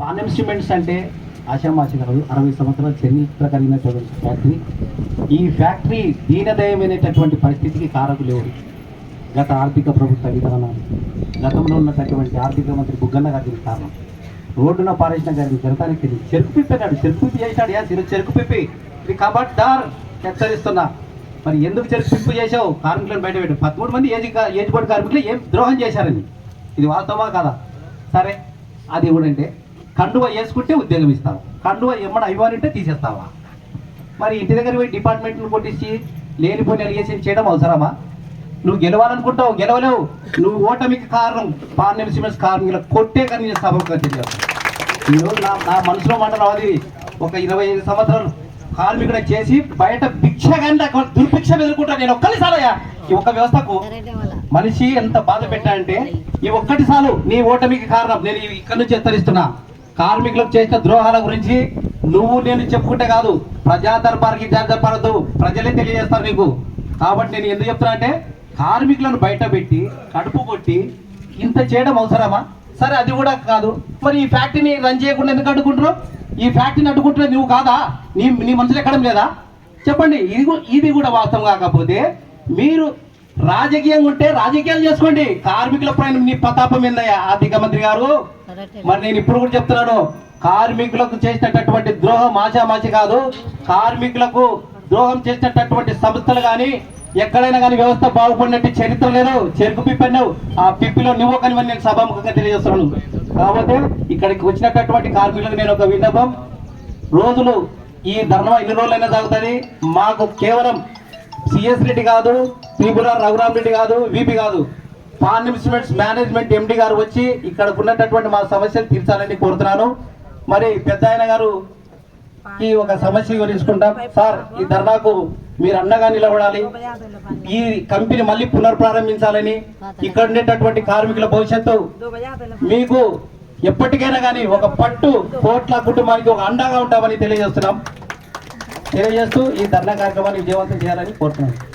పానం సిమెంట్స్ అంటే ఆశామాషి కాదు అరవై సంవత్సరాల చరిత్ర కలిగినటువంటి ఫ్యాక్టరీ. ఈ ఫ్యాక్టరీ దీనదయమైనటువంటి పరిస్థితికి కారకు లేవు గత ఆర్థిక ప్రభుత్వ విధానాలు. గతంలో ఉన్నటువంటి ఆర్థిక మంత్రి బుగ్గన్న గారికి కారణం. రోడ్డున పారేసిన గారికి జనతానికి తెలియదు చెరుకు పిప్పాడు చెరుకు పిప్పి చేశాడు. యా చిరు చెరుకు పిప్పి? ఇది కబడ్దార్ హెచ్చరిస్తున్నా. మరి ఎందుకు చెరుకు పిప్పు చేసావు కార్మికులను బయట పెట్టు. పదమూడు మంది ఏజ్ ఏజ్ బోర్డు కార్మికులు ఏం ద్రోహం చేశారని. ఇది వాస్తవా కదా? సరే. అది కూడా కండువ వేసుకుంటే ఉద్యోగం ఇస్తావు. కండువ ఎమ్మడ అయ్యవాలంటే తీసేస్తావా? మరి ఇంటి దగ్గర పోయి డిపార్ట్మెంట్ను కొట్టించి లేనిపోయిన అలిగేషన్ చేయడం అవసరమా? నువ్వు గెలవాలనుకుంటావు గెలవలేవు. నువ్వు ఓటమికి కారణం పార్లమెంట్ సిమెంట్స్ కార్మికుల కొట్టే కానీ నేను సభకు తెలియదు ఈరోజు నా నా మనసులో మాట రావాలి. ఒక ఇరవై ఐదు సంవత్సరాలు కార్మికుడు చేసి బయట భిక్షగాండా దుర్భిక్ష ఎదుర్కొంటా నేను ఒక్కరిసారయ్యా ఈ ఒక్క వ్యవస్థకు మనిషి ఎంత బాధ పెట్టాడంటే ఈ ఒక్కటి సాలు నీ ఓటమికి కారణం. నేను ఇక్కడి నుంచి హెచ్చరిస్తున్నా. కార్మికులకు చేసిన ద్రోహాల గురించి నువ్వు నేను చెప్పుకుంటే కాదు. ప్రజా దర్బార్కి జా ప్రజలే తెలియజేస్తారు నీకు. కాబట్టి నేను ఎందుకు చెప్తున్నా అంటే కార్మికులను బయట పెట్టి కడుపు కొట్టి ఇంత చేయడం అవసరమా? సరే అది కూడా కాదు. మరి ఈ ఫ్యాక్టరీని రన్ చేయకుండా ఎందుకు అడ్డుకుంటున్నావు? ఈ ఫ్యాక్టరీని అడ్డుకుంటున్నా నువ్వు కాదా? నీ నీ మనసులు ఎక్కడం లేదా? చెప్పండి. ఇది ఇది కూడా వాస్తవం కాకపోతే మీరు రాజకీయంగా ఉంటే రాజకీయాలు చేసుకోండి. కార్మికుల పైన నీ ప్రతాపం ఏందయ్యా? ఆర్థిక మంత్రి గారు? మరి నేను ఇప్పుడు కూడా చెప్తున్నాను. కార్మికులకు చేసినటువంటి ద్రోహం ఆశామాషి కాదు. కార్మికులకు ద్రోహం చేసినటువంటి సంస్థలు కానీ ఎక్కడైనా కానీ వ్యవస్థ బాగుపడినట్టు చరిత్ర లేదు. చెరుకు పిప్పన్నావు. ఆ పిప్పిలో నువ్వు కానీ నేను సభాముఖంగా తెలియజేస్తున్నాను. కాబట్టి ఇక్కడికి వచ్చినటువంటి కార్మికులకు నేను ఒక విన్నపం. రోజులు ఈ ధర్నా ఎన్ని రోజులైనా సాగుతుంది? మాకు కేవలం సిఎస్ రెడ్డి కాదు త్రిపుర రఘురామ్ రెడ్డి కాదు విపి కాదు. పార్లమెంట్స్ మేనేజ్మెంట్ ఎండి గారు వచ్చి ఇక్కడ ఉన్నటువంటి మా సమస్యలు తీర్చాలని కోరుతున్నాను. మరి పెద్ద ఆయన గారు ఈ ఒక సమస్య తీసుకుంటాం సార్ ఈ ధర్నాకు మీరు అండగా నిలబడాలి. ఈ కంపెనీ మళ్ళీ పునర్ప్రారంభించాలని ఇక్కడ ఉండేటటువంటి కార్మికుల భవిష్యత్తు మీకు ఎప్పటికైనా కానీ ఒక పట్టు కోట్ల కుటుంబానికి ఒక అండగా ఉంటామని తెలియజేస్తున్నాం. తెలియజేస్తూ ఈ ధర్నా కార్యక్రమాన్ని విజయవంతం చేయాలని కోరుతున్నాను